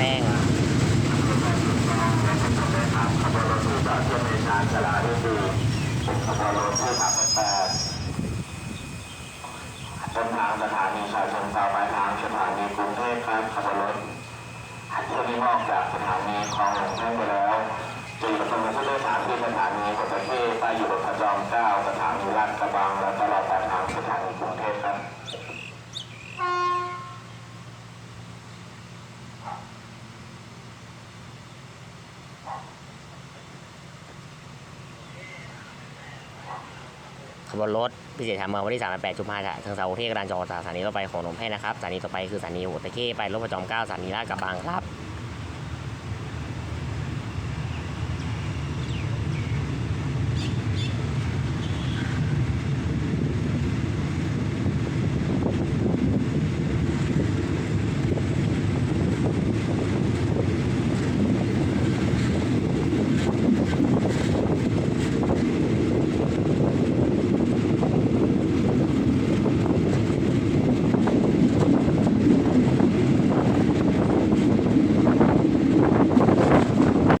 แม่เส้นทางสถานีชายชนเซาไปทางสถานีกรุงเทพครับขับรถเที่ยวนี้นอกจากสถานีคลองหลวงเทพไปแล้วจะอยู่ตรงผู้โดยสารที่สถานีกรุงเทพไปอยู่บนพระจอมเกล้าสถานีลาดกระบังและต ขบวนรถพิเศษทางเมืองวันที่ 38จุฬาค่ะทางเสาร์ที่กระดานจอดสถานีรถไฟของหนมแพนะครับสถานีต่อไปคือสถานีหัวตะเข้ไปรถประจอมเก้าสถานีลาดกระบังครับ